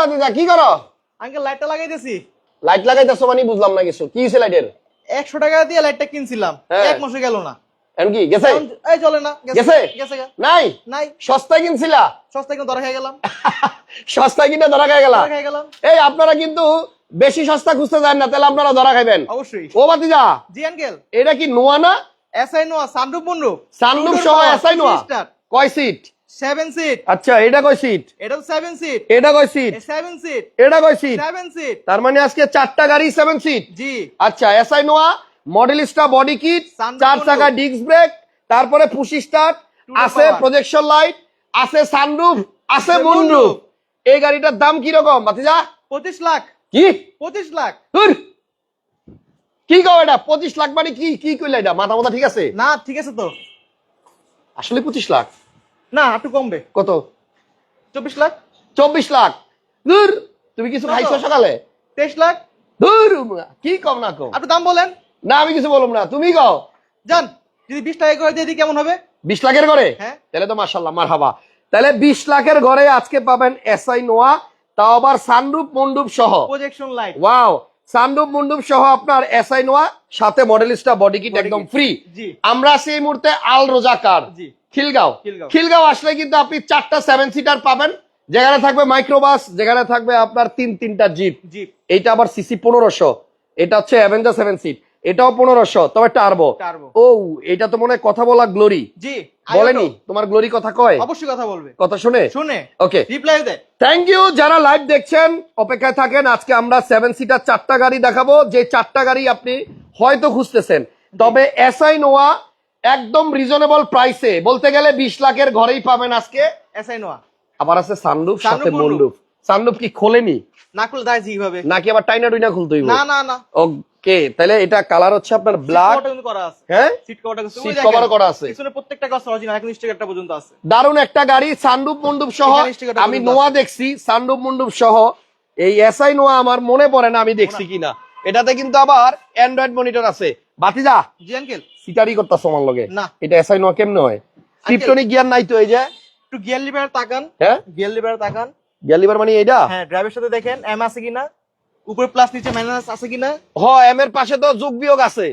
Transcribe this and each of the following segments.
বাতিজা কি করো? আঙ্কেল লাইটটা লাগাইতেছি। লাইট লাগাইতেছো মানে বুঝলাম না কিছু। কি হইছে লাইটের একশো টাকা দিয়ে লাইটটা কিনছিলাম। হ্যাঁ। এক মাসে গেল না। এখন কি গেছে? এই চলে না গেছে? গেছে? নাই? নাই। সস্তায় কিনছিলা? সস্তায় কিন্তু ধরা খেয়ে গেলাম। সস্তায় কিনে ধরা খাই খেয়ে গেলাম। এই আপনারা কিন্তু বেশি সস্তা খুঁজতে যান না তাহলে আপনারা ধরা খাইবেন। অবশ্যই। ও বাতিজা জি আঙ্কেল এটা কি নোয়া না? এসআই নোয়া সানরুফ মুন্ডুপ সানরুফ সহ এসআই নোয়া কয় সিট সেভেন সিট আচ্ছা এটা কয় সিট এটা তো সেভেন সিট এটা কয় সিট সেভেন সিট এটা কয় সিট সেভেন সিট তার মানে আজকে চারটা গাড়ি সেভেন সিট জি। আচ্ছা SI Noah Modellista body kit চার চাকা ডিস্ক ব্রেক তারপরে পুশি স্টার্ট আছে। প্রজেকশন লাইট আছে সানরুফ আছে মুনরুফ এই গাড়িটার দাম কি রকম ভাতিজা? পঁচিশ লাখ। কি? পঁচিশ লাখ। ধুর। কি কও এটা? পঁচিশ লাখ মানে কি কি কইলে এটা? মাথা মাথা ঠিক আছে? না ঠিক আছে তো। আসলে পঁচিশ লাখ। না একটু কমবে। কত? চব্বিশ লাখ। চব্বিশ লাখ। ধুর তুমি কিছু? খাইছো সকালে? তেইশ লাখ। ধুর কি কম না কম? একটু দাম বলেন। না আমি কিছু বললাম না তুমি কও। যান যদি বিশ টাকা করে দিয়ে কেমন হবে? বিশ লাখের ঘরে? হ্যাঁ। তাহলে তো মার্শাল্লাহ মার হাবা তাহলে বিশ লাখের ঘরে আজকে পাবেন এসআই নোয়া তাও আবার সানরূপ মন্ডুপ সহ। প্রজেকশন লাইট ওয়াও সানরূপ মন্ডুপ সহ আপনার এসআই নোয়া সাথে মডেলিস্টা বডি কিট একদম ফ্রি আমরা সেই মুহূর্তে আল রোজা কার? জি। খিলগাঁও। খিলগাঁও। আসলে কিন্তু আপনি চারটা সেভেন সিটার পাবেন। যেখানে থাকবে মাইক্রোবাস যেখানে থাকবে আপনার তিন তিনটা জিপ জি এইটা আবার সিসি পনেরোশো। এটা হচ্ছে অ্যাভেঞ্জার সেভেন সিট এটাও পনেরোশো তবে টার্বো ও এটা তো মনে হয় কথা বলা গ্লোরি জি বলেনি? তোমার গ্লোরি কথা কয়? অবশ্যই কথা বলবে। কথা শুনে? শুনে। ওকে রিপ্লাই দেয় থ্যাংক ইউ যারা লাইভ দেখছেন অপেক্ষায় থাকেন আজকে আমরা সেভেন সিটার চারটা গাড়ি দেখাবো। যে চারটা গাড়ি আপনি হয়তো খুঁজতেছেন। তবে এসআই নোয়া একদম রিজনেবল প্রাইসে বলতে গেলে বিশ লাখের ঘরেই পাবেন আজকে। এসআই নোয়া আবার আছে সানরুফ সাথে। মন্ডুপ সানরুফ কি খোলেনি? না করলে দায় কীভাবে নাকি আবার টাইনা টুইনা খুলতে হইব? না না না। ওকে তাহলে এটা কালার হচ্ছে আপনার ব্ল্যাক করা আছে। হ্যাঁ? সিট কভারটা সিট কভারও করা আছে। পিছনে প্রত্যেকটা গাছ অরিজিনাল এখন স্টিকারটা পর্যন্ত আছে। দারুণ একটা গাড়ি সানরুফ মন্ডুপ সহ। আমি নোয়া দেখছি সানরুফ মন্ডুপ সহ। এই এসআই নোয়া আমার মনে পড়ে না আমি দেখছি কিনা। এটাতে কিন্তু আবার অ্যান্ড্রয়েড মনিটর আছে। বাতিজা জি আঙ্কেল সিটারি করতাছ আমার লগে। না। এটা এসআই নয় কেমনে হয়? টিপটনিক গিয়ার নাই তো এই যে? একটু গিয়ার লিভার তাকান। হ্যাঁ? গিয়ার লিভার তাকান। গিয়ার লিভার মানে এইটা হ্যাঁ ড্রাইভের সাথে দেখেন এম আছে কিনা? উপরে প্লাস নিচে মাইনাস আছে কিনা? হ এম এর পাশে তো যোগ বিয়োগ আছে।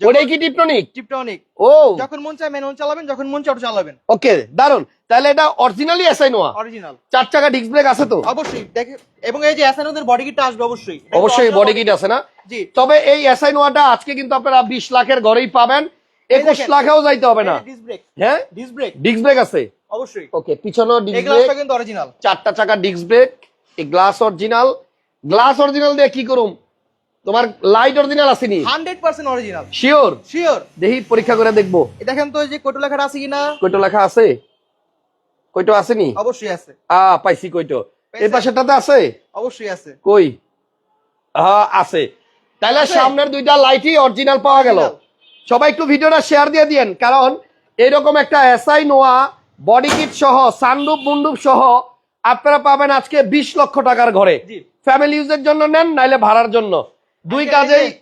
ওটাই কি টিপটনিক টিপটনিক ও। যখন মন চায় ম্যানুয়াল চালাবেন যখন মন চায় ওটা চালাবেন। ওকে দারুণ তাহলে এটা অরিজিনালি এসআই নোয়া অরিজিনাল চার চাকা ডিস্ক ব্রেক আছে তো? অবশ্যই দেখে এবং এই যে এসএনওদের বডি কিটটা আসবে অবশ্যই। অবশ্যই বডি কিট আছে না? জি। তবে এই এসআই নোয়াটা আজকে কিন্তু আপনারা বিশ লাখের ঘরেই পাবেন। একুশ দেখেন। লাখেও যাইতে হবে না। ডিস ব্রেক হ্যাঁ? ডিস ব্রেক ডিস্ক ব্রেক আছে। অবশ্যই। ওকে পিছনেও ডিস্ক ব্রেক কিন্তু অরিজিনাল চারটা চাকা ডিস্ক ব্রেক এই গ্লাস অরিজিনাল গ্লাস অরিজিনাল দিয়ে কি করুম? তোমার লাইট অরিজিনাল আসেনি? Hundred percent original sure sure দেখি পরীক্ষা করে দেখব। দেখেন তো এই যে কোটো লেখাটা আছে কিনা? কইটো লেখা আছে? কইটো আসেনি? অবশ্যই আছে। আ পাইছি কইটো। এই পাশেটাতে আছে? অবশ্যই আছে। কই? হ্যাঁ আছে। তাহলে সামনের দুইটা লাইটই অরিজিনাল পাওয়া গেল। সবাই একটু ভিডিওটা শেয়ার দিয়ে দিয়েন কারণ এরকম একটা এসআই নোয়া বডি কিট সহ সানরুপ মুন্ডুপ সহ আপনারা পাবেন আজকে বিশ লক্ষ টাকার ঘরে। ফ্যামিলি ইউজের জন্য নেন নাইলে ভাড়ার জন্য। দুই আচ্ছা, কাজেই এই যে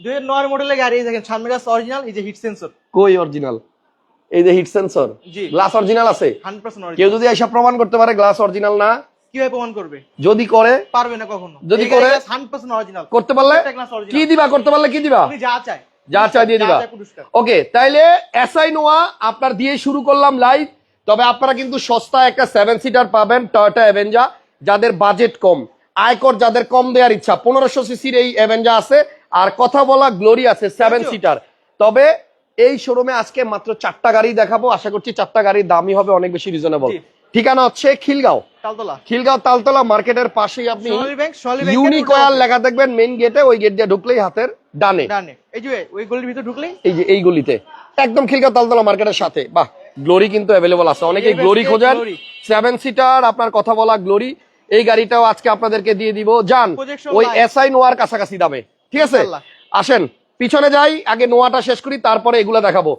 দুই হাজার নয় মডেলের গাড়ি দেখেন সামনে অরিজিনাল এই যে হিট সেন্সর কই অরিজিনাল এই যে হিট সেন্সর গ্লাস অরিজিনাল আছে? হান্ড্রেড পার্সেন্ট কেউ যদি এসব প্রমাণ করতে পারে গ্লাস অরিজিনাল না কীভাবে প্রমাণ করবে? যদি করে পারবে না কখনো। যদি করে? হান্ড্রেড পার্সেন্ট অরিজিনাল করতে পারলে কি দিবা? করতে পারলে কি দিবা? আপনি যা চাই দিয়ে দিবা। ওকে তাইলে এসআই নোয়া আপনার দিয়ে শুরু করলাম লাইভ তবে আপনারা কিন্তু সস্তা একটা সেভেন সিটার পাবেন টয়োটা অ্যাভেঞ্জা যাদের বাজেট কম। আয়কর যাদের কম দেওয়ার ইচ্ছা পনেরোশো সিসির এই অ্যাভেঞ্জা আছে আর কথা বলা গ্লোরি আছে সেভেন সিটার তবে এই শোরুমে আজকে মাত্র চারটা গাড়ি দেখাবো আশা করছি চারটা গাড়ির দামই হবে অনেক বেশি রিজনেবল। ঠিকানা হচ্ছে খিলগাঁও। তালতলা। খিলগাঁও তালতলা মার্কেটের পাশেই আপনি Sonali bank Sonali bank unique oil লেখা দেখবেন মেইন গেটে ওই গেট দিয়ে ঢুকলেই হাতের ডানে। ডানে। এই যে ওই গলির ভিতরে ঢুকলেই? এই যে এই গলিতে। একদম খিলগাঁও তালতলা মার্কেটের সাথে। বাহ গ্লোরি কিন্তু অ্যাভেলেবল আছে। অনেকেই গ্লোরি খোঁজেন। সেভেন সিটার আপনার কথা বলা গ্লোরি এই গাড়িটাও আজকে আপনাদেরকে দিয়ে দিব। যান ওই এসআই নোয়ার কাছাকাছি দামে। ঠিক আছে? আসেন পিছনে যাই আগে নোয়াটা শেষ করি তারপরে এগুলা দেখাবো।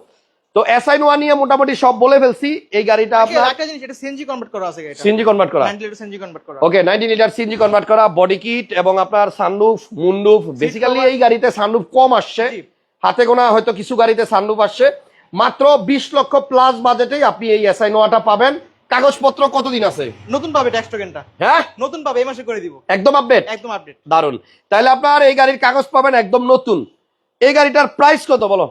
তো এসআই নোয়া নিয়ে মোটামুটি সব বলে ফেলছি এই গাড়িটা আপনার একটা জিনিস এটা সিএনজি কনভার্ট করা আছে এটা সিএনজি কনভার্ট করা। 90 লিটার সিএনজি কনভার্ট করা। Okay ninety litre CNG convert করা বডি কিট এবং আপনার সানরুফ মুন্ডুফ বেসিক্যালি এই গাড়িতে সানরুফ কম আসছে। হাতে গোনা হয়তো কিছু গাড়িতে সানরুফ আসছে। মাত্র বিশ লক্ষ প্লাস বাজেটেই আপনি এই এসআই নোয়াটা পাবেন। কাগজপত্র কতদিন আছে? নতুন পাবে ট্যাক্স টোকেনটা হ্যাঁ? নতুন পাবে এই মাসে করে দিব। একদম আপডেট একদম আপডেট দারুণ তাহলে আপনার এই গাড়ির কাগজ পাবেন একদম নতুন। এই গাড়িটার প্রাইস কত বলো?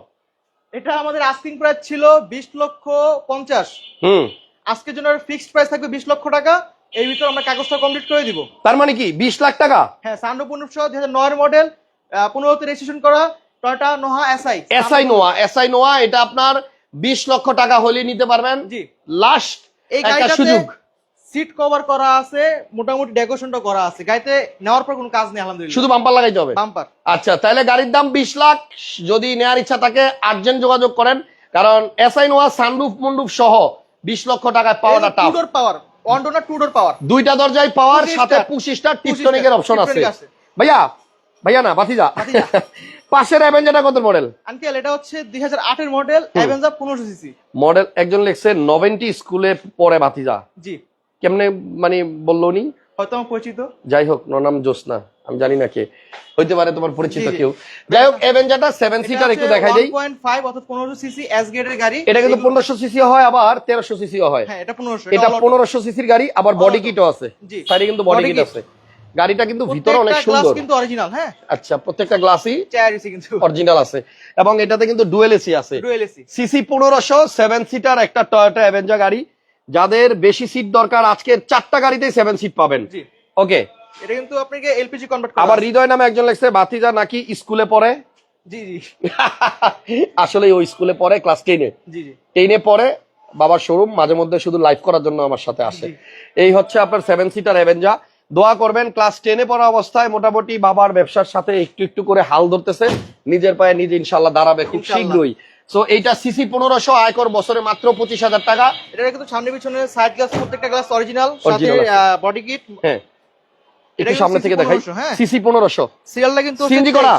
এটা আমাদের আস্কিং প্রাইস ছিল বিশ লক্ষ পঞ্চাশ। হুম। আজকের জন্য ফিক্সড প্রাইস থাকবে বিশ লক্ষ টাকা। এই ভিতরে আমরা কাগজটা কমপ্লিট করে দিব। তার মানে কি? বিশ লাখ টাকা? হ্যাঁ সান্ডো পনেরোশো দুই হাজার নয়ের মডেল পনেরোতে রেজিস্ট্রেশন করা Toyota Noah SI SI Noah SI Noah এটা আপনার বিশ লক্ষ টাকা হলে নিতে পারবেন। জি। লাস্ট এই গাড়িটাতে সিট কভার করা আছে মোটামুটি ডেকোরেশনটা করা আছে। গাড়িতে নেওয়ার পর কোনো কাজ নেই আলহামদুলিল্লাহ। শুধু বাম্পার লাগাইতে হবে? বাম্পার আচ্ছা তাহলে গাড়ির দাম বিশ লাখ। যদি নেওয়ার ইচ্ছা থাকে আর্জেন্ট যোগাযোগ করেন। কারণ এসআই নোয়া সানরুফ মন্ডুপ সহ বিশ লক্ষ টাকায় পাওয়াটা tough two door power one door না টু ডোর পাওয়ার দুইটা দরজায় পাওয়ার সাথে. পুশিস্টার টিপটনিকের অপশন আছে। ভাইয়া ভাইয়া না বাতিজা। পাশের অ্যাভেঞ্জারটা কত মডেল আঙ্কেল এটা হচ্ছে দুই হাজার আটের মডেল অ্যাভেঞ্জার পনেরোশো সিসি মডেল একজন লিখছে নভেন্টি স্কুলে পড়ে বাতিজা। জি। কেমনে মানে বলল উনি? হয়তো আমার পরিচিত। যাই হোক নাম জোসনা আমি জানি না কে। হইতে পারে তোমার পরিচিত। কেউ। যাই হোক অ্যাভেঞ্জারটা সেভেন সিটার একটু দেখাই দেই। পয়েন্ট ফাইভ অর্থাৎ পনেরোশো সিসি এস গ্রেডের গাড়ি। এটা কিন্তু এগুলো- পনেরোশো সিসি হয় আবার তেরোশো সিসি হয়। হ্যাঁ এটা পনেরোশো এটা পনেরোশো সিসির গাড়ি আবার বডি। কিটও আছে। জি। সাইডে কিন্তু বডি কিট আছে। গাড়িটা কিন্তু ভিতরে অনেক সুন্দর। কিন্তু অরিজিনাল হ্যাঁ? আচ্ছা প্রত্যেকটা গ্লাসই কিন্তু। অরিজিনাল আছে। এবং এটাতে কিন্তু ডুয়েল এসি আছে। ডুয়েল এসি সিসি পনেরোশো সেভেন সিটার একটা টয়োটা অ্যাভেঞ্জা গাড়ি। যাদের বেশি সিট দরকার আজকের চারটা গাড়িতেই সেভেন সিট পাবেন। জি। ওকে এটা কিন্তু আপনাকে এলপিজি কনভার্ট আবার হৃদয় নামে একজন লেখছে বাতিজা নাকি স্কুলে পড়ে? জি জি। আসলে ওই স্কুলে পড়ে ক্লাস টেনে। জি জি। টেনে পড়ে বাবার শোরুম মাঝে মধ্যে শুধু লাইভ করার জন্য আমার সাথে আসে। এই হচ্ছে আপনার সেভেন সিটার অ্যাভেঞ্জা দোয়া করবেন ক্লাস টেনে পড়া অবস্থায় মোটামুটি বাবার ব্যবসার সাথে একটু একটু করে হাল ধরতেছে নিজের পায়ে নিজে ইনশাল্লাহ দাঁড়াবে খুব শীঘ্রই। সো এইটা সিসি পনেরোশো আয়কর বছরে মাত্র পঁচিশ হাজার টাকা। এটা কিন্তু সামনে পিছনে সাইড গ্লাস প্রত্যেকটা গ্লাস অরিজিনাল সাথে বডি কিট হ্যাঁ। এটা একটু সামনে থেকে দেখাই। হ্যাঁ। সিসি পনেরোশো। সিরিয়ালটা কিন্তু CNG করা?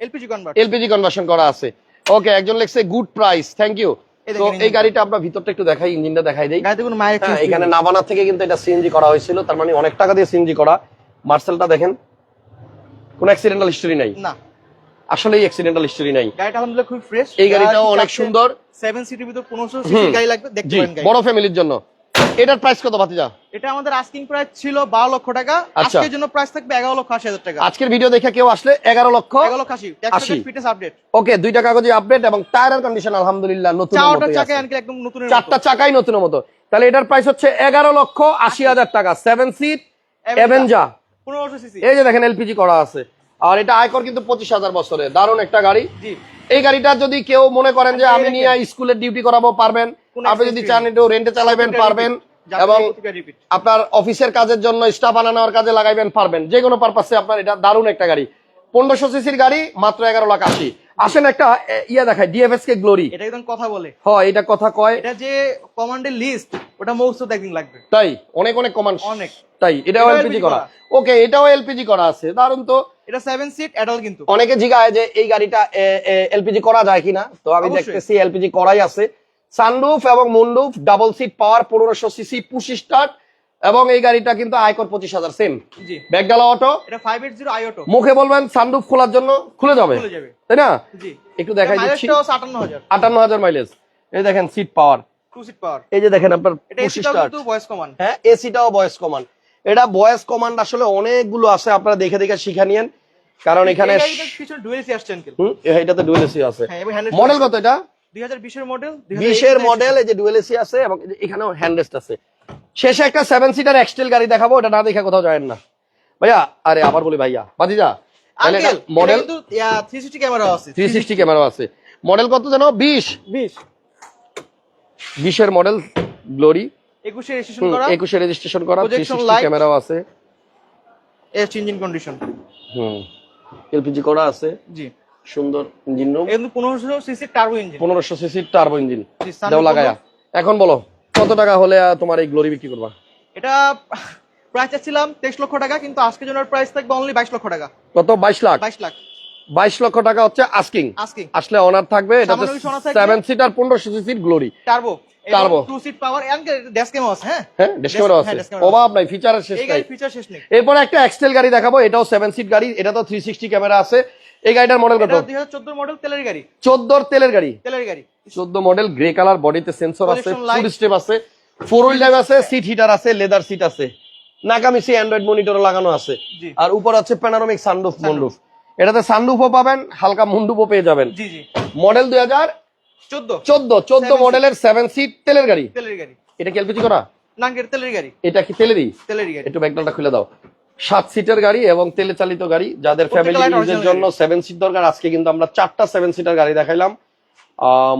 এলপিজি কনভার্ট এলপিজি কনভার্সন করা আছে। ওকে একজন লেখছে গুড প্রাইস থ্যাংক ইউ তো এই গাড়িটা আমরা ভিতরটা একটু দেখাই ইঞ্জিনটা দেখাই দেই। গাড়িতে কোনো মায়ের হ্যাঁ, এখানে নাভানা থেকে কিন্তু এটা সিএনজি করা হয়েছিল তার মানে অনেক টাকা দিয়ে সিএনজি করা। মার্সেলটা দেখেন কোনো অ্যাক্সিডেন্টাল হিস্টরি নাই। না। অ্যাক্সিডেন্টাল হিস্টরি নাই। গাড়িটা আলহামদুলিল্লাহ খুব ফ্রেশ এই গাড়িটাও অনেক সুন্দর। সিটির ভিতর পনেরোশো সিসি গাড়ি লাগবে দেখতে পারেন বড় ফ্যামিলির জন্য। এটার প্রাইস কত ভাতিজা? এটা আমাদের আস্কিং প্রাইস ছিল বারো লক্ষ টাকা। আচ্ছা। আজকের জন্য প্রাইস থাকবে এগারো লক্ষ আশি হাজার টাকা। আজকের ভিডিও দেখে কেউ আসলে এগারো লক্ষ এগারো লক্ষ আশি। আশি। ফিটনেস আপডেট ওকে দুইটা কাগজে আপডেট এবং টায়ারের কন্ডিশন আলহামদুলিল্লাহ নতুন আনকে একদম নতুন চারটা চাকাই নতুন মতো। তাহলে এটার প্রাইস হচ্ছে এগারো লক্ষ আশি হাজার টাকা। সেভেন সিট অ্যাভেঞ্জা পনেরোশো সিসি এই যে দেখেন এলপিজি করা আছে। আর এটা আয়কর কিন্তু পঁচিশ হাজার বছরে দারুণ একটা গাড়ি। জি। এই গাড়িটা যদি কেউ মনে করেন যে আমি নিয়ে স্কুলের ডিউটি করাবো পারবেন। আপনি যদি চান একটু রেন্টে চালাবেন পারবেন এবং আপনার অফিসের কাজের জন্য স্টাফ আনানোর কাজে লাগাইবেন পারবেন। যে কোনো পারপাসে আপনার এটা দারুণ একটা গাড়ি। পনেরোশো সিসির গাড়ি মাত্র এগারো লাখ আশি। আসেন একটা ইয়া দেখায় ডিএফএস কে গ্লোরি এটা একদম কথা বলে? হয় এটা কথা কয়। এটা যে কমান্ডের লিস্ট ওটা মৌসুদ একদিন লাগবে। তাই অনেক অনেক কমান অনেক। তাই এটাও এটাও এলপিজি করা। ওকে এটাও এলপিজি করা আছে দারুণ তো। এটা সেভেন সিট অ্যাডাল কিন্তু। অনেকে জিগায় যে এই গাড়িটা এলপিজি করা যায় কিনা? তো আমি। দেখতেছি এলপিজি করাই আছে। সানরুফ এবং মুনরুফ ডাবল সিট পাওয়ার পনেরোশো সিসি পুশ স্টার্ট এবং এই গাড়িটা কিন্তু আয়কর পঁচিশ হাজার সেম ব্যাগডালা অটো মুখে বলবেন সানরুফ খোলার জন্য খুলে যাবে? তাই না? একটু দেখাই দিচ্ছি। আটান্ন হাজার। মাইলেজ এই দেখেন সিট পাওয়ার এই যে দেখেন আপনার হ্যাঁ এসিটাও ভয়েস কমান্ড এটা ভয়েস কমান্ড আসলে অনেকগুলো আছে আপনারা দেখে দেখে শিখা নিয়েন। কারণ এখানে ডুয়েল এসি আছে। হ্যাঁ মডেল কত এটা? দুই হাজার বিশের মডেল বিশের মডেল এই যে ডুয়েল এসি আছে এবং এখানেও হ্যান্ডরেস্ট আছে। শেষে একটা সেভেন সিটার এক্সটেল গাড়ি দেখাবো এটা না দেখে কোথাও যায় না। ভাইয়া আরে আবার বলি ভাইয়া। বাদিজা মডেল ক্যামেরা আছে। ক্যামেরা মডেল কত জানো? বিশ। বিশ। বিশের মডেল গ্লোরি একুশে রেজিস্ট্রেশন করা। একুশে রেজিস্ট্রেশন করা থ্রি Projection সিক্সটি light। ক্যামেরাও আছে। এস ইঞ্জিন কন্ডিশন হুম। এলপিজি করা আছে। জি। সুন্দর ইঞ্জিন রুম পনেরোশো সিসি টার্বো ইঞ্জিন পনেরোশো সিসি টার্বো ইঞ্জিন দেও লাগায়া। এখন বলো কত টাকা হলে তোমার এই গ্লোরি বিক্রি করবা? এটা প্রাইস চাচ্ছিলাম তেইশ লক্ষ টাকা কিন্তু আজকের জন্য প্রাইস থাকবে অনলি বাইশ লক্ষ টাকা। কত? বাইশ লাখ? বাইশ লাখ। বাইশ লক্ষ টাকা হচ্ছে আস্কিং আসলে অনার থাকবে এটা সামান্য কিছু honor থাকবে। সেভেন পনেরোশো সিসির glory turbo. Two seat power আছে হ্যাঁ? হ্যাঁ হ্যাঁ, আছে। অভাব নাই ফিচারের শেষ নাই। ফিচার শেষ নেই। এরপরে একটা এক্সটেল গাড়ি দেখাবো এটাও সেভেন সিট গাড়ি এটা তো থ্রি সিক্সটি ক্যামেরা আছে। এই গাড়িটার মডেল কত? এটা দুই হাজার চোদ্দ মডেল তেলের গাড়ি। চোদ্দোর তেলের গাড়ি। তেলের গাড়ি। চোদ্দ মডেল গ্রে কালার বডিতে সেন্সর আছে। ফুড স্টেপ আছে ফোর হুইল ড্রাইভ আছে সিট হিটার আছে লেদার সিট আছে। নাকামিসি অ্যান্ড্রয়েড মনিটর লাগানো আছে। আর উপর আছে প্যানারোমিক সানরুফ মন্ডুফ এটাতে সানরুফও পাবেন হালকা মুন্ডুপও পেয়ে যাবেন। জি জি। মডেল দুই হাজার চোদ্দ। চোদ্দ চোদ্দ Seven মডেলের সেভেন সিট তেলের গাড়ি। তেলের গাড়ি। এটা কি এলপিজি করা? নাঙ্গের তেলের গাড়ি। এটা কি তেলেরই? তেলের গাড়ি। একটু ব্যাকডালটা খুলে দাও। সাত সিটের গাড়ি এবং তেলে চালিত গাড়ি যাদের ফ্যামিলি ইউজের জন্য সেভেন সিট দরকার আজকে কিন্তু আমরা চারটা সেভেন সিটার গাড়ি দেখাইলাম।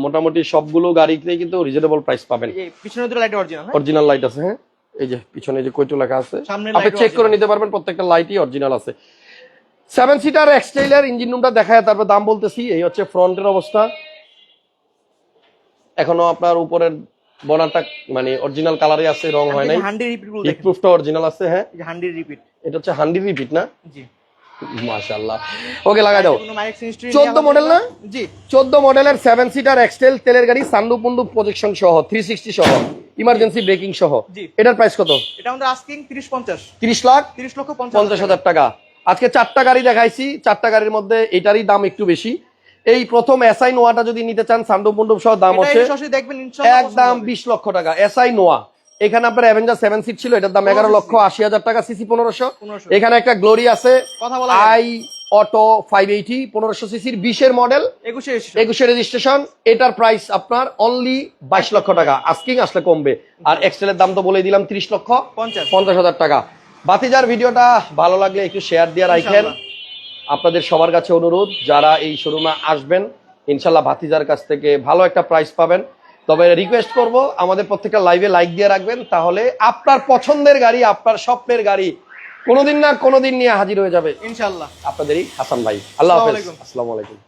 মোটামুটি সবগুলো গাড়িতেই কিন্তু রিজনেবল প্রাইস পাবেন। পিছনে দুটো লাইট অরিজিনাল হ্যাঁ? অরিজিনাল লাইট আছে হ্যাঁ? এই যে পিছনে যে কইটু লেখা আছে। আপনি চেক করে নিতে পারবেন প্রত্যেকটা লাইটই অরিজিনাল আছে। সেভেন সিটার এক্সটাইলার ইঞ্জিন রুমটা দেখায় তারপর দাম বলতেছি এই হচ্ছে ফ্রন্টের অবস্থা। এখনও আপনার উপরের বনারটা মানে অরিজিনাল কালারে আছে রং হয় নাই। হান্ডি রিপিটগুলো হিট প্রুফটা অরিজিনাল আছে হ্যাঁ? হান্ডি রিপিট এটা হচ্ছে হান্ডি রিপিট না? জি। মাশাআল্লাহ। ওকে লাগাই দাও। কোনো মাইক সিস্টেম 14 মডেল না? জি। চোদ্দ মডেলের সেভেন সিটার এক্সটেল তেলের গাড়ি সান্ডু পুন্ডু প্রজেকশন সহ থ্রি সিক্সটি সহ ইমার্জেন্সি ব্রেকিং সহ। এটার প্রাইস কত? এটা আমাদের আস্কিং 30 50 তিরিশ লাখ? 30 লক্ষ 50 পঞ্চাশ হাজার। টাকা। আজকে চারটা গাড়ি দেখাইছি চারটা গাড়ির মধ্যে এটারই দাম একটু বেশি। এই প্রথম এসআই নোয়াটা যদি নিতে চান সান্ডু পুন্ডু সহ দাম হচ্ছে একদম বিশ লক্ষ টাকা। এসআই নোয়া এখানে আপনার অ্যাভেঞ্জার সেভেন সিট ছিল এটার দাম এগারো লক্ষ আশি হাজার টাকা সিসি পনেরোশো। এখানে একটা গ্লোরি আছে আই অটো ফাইভ এইটি পনেরোশো সিসির বিশের মডেল 21 এসে একুশে রেজিস্ট্রেশন এটার প্রাইস আপনার অনলি বাইশ লক্ষ টাকা আস্কিং আসলে কমবে। আর এক্সেলের দাম তো বলে দিলাম তিরিশ লক্ষ পঞ্চাশ। হাজার টাকা। বাতিজার ভিডিওটা ভালো লাগলে একটু শেয়ার দিয়ে রাখেন। আপনাদের সবার কাছে অনুরোধ যারা এই শোরুমে আসবেন ইনশাল্লাহ ভাতিজার কাছ থেকে ভালো একটা প্রাইস পাবেন। তবে রিকোয়েস্ট করব আমাদের প্রত্যেকটা লাইভে লাইক দিয়ে রাখবেন তাহলে আপনার পছন্দের গাড়ি আপনার স্বপ্নের গাড়ি কোনোদিন না কোনোদিন নিয়ে হাজির হয়ে যাবে। ইনশাল্লাহ আপনাদেরই হাসান ভাই। আল্লাহ আসসালামু হাফেজ আসসালামু আলাইকুম।